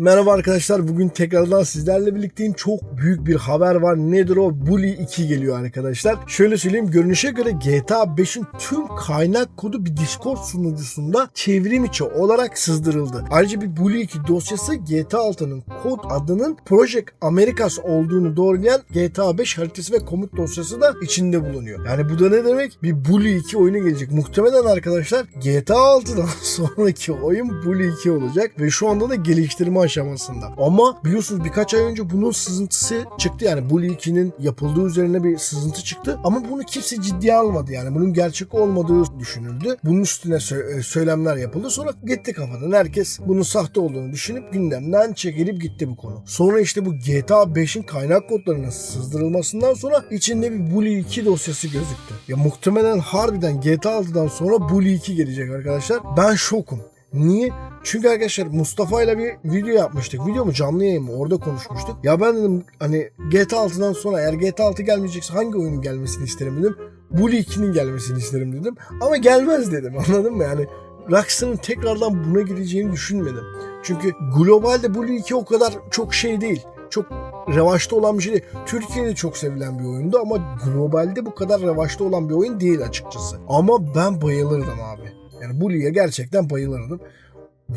Merhaba arkadaşlar bugün tekrardan sizlerle birlikteyim. Çok büyük bir haber var. Nedir o? Bully 2 geliyor arkadaşlar. Şöyle söyleyeyim görünüşe göre GTA 5'in tüm kaynak kodu bir Discord sunucusunda çevrim içi olarak sızdırıldı. Ayrıca bir Bully 2 dosyası GTA 6'nın kod adının Project Americas olduğunu doğrulayan GTA 5 haritası ve komut dosyası da içinde bulunuyor. Yani bu da ne demek? Bir Bully 2 oyunu gelecek. Muhtemelen arkadaşlar GTA 6'dan sonraki oyun Bully 2 olacak ve şu anda da geliştirme aşamasında. Ama biliyorsunuz birkaç ay önce bunun sızıntısı çıktı yani Bully 2'nin yapıldığı üzerine bir sızıntı çıktı ama bunu kimse ciddiye almadı yani bunun gerçek olmadığı düşünüldü. Bunun üstüne sö- e, söylemler yapıldı sonra gitti kafadan herkes bunun sahte olduğunu düşünüp gündemden çekilip gitti bu konu. Sonra işte bu GTA 5'in kaynak kodlarının sızdırılmasından sonra içinde bir Bully 2 dosyası gözüktü. Ya muhtemelen harbiden GTA 6'dan sonra Bully 2 gelecek arkadaşlar. Ben şokum. Niye? Çünkü arkadaşlar Mustafa ile bir video yapmıştık. Video mu canlı yayın mı? Orada konuşmuştuk. Ya ben dedim hani GTA 6'dan sonra eğer GTA 6 gelmeyecekse hangi oyunun gelmesini isterim dedim. Bully 2'nin gelmesini isterim dedim. Ama gelmez dedim anladın mı? Yani Rockstar'ın tekrardan buna gideceğini düşünmedim. Çünkü globalde Bully 2 o kadar çok şey değil. Çok revaçta olan bir şey değil. Türkiye'de çok sevilen bir oyundu ama globalde bu kadar revaçta olan bir oyun değil açıkçası. Ama ben bayılırdım abi. Yani Bully'e gerçekten bayılırdım.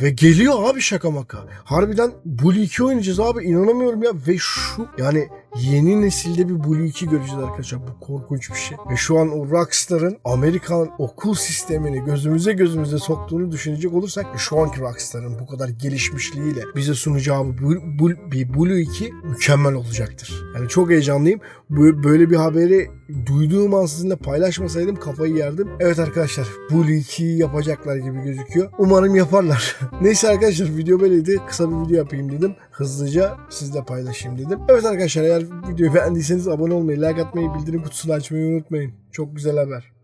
Ve geliyor abi şaka maka. Harbiden Bully 2 oynayacağız abi inanamıyorum ya. Ve şu yani yeni nesilde bir Bully 2 göreceğiz arkadaşlar. Bu korkunç bir şey. Ve şu an o Rockstar'ın Amerikan okul sistemini gözümüze gözümüze soktuğunu düşünecek olursak şu anki Rockstar'ın bu kadar gelişmişliğiyle bize sunacağı bir Bully 2 mükemmel olacaktır. Yani çok heyecanlıyım. Böyle bir haberi duyduğum an sizinle paylaşmasaydım kafayı yerdim. Evet arkadaşlar Bully 2'yi yapacaklar gibi gözüküyor. Umarım yaparlar. Neyse arkadaşlar video böyleydi. Kısa bir video yapayım dedim. Hızlıca sizle paylaşayım dedim. Evet arkadaşlar eğer videoyu beğendiyseniz abone olmayı, like atmayı, bildirim kutusunu açmayı unutmayın. Çok güzel haber.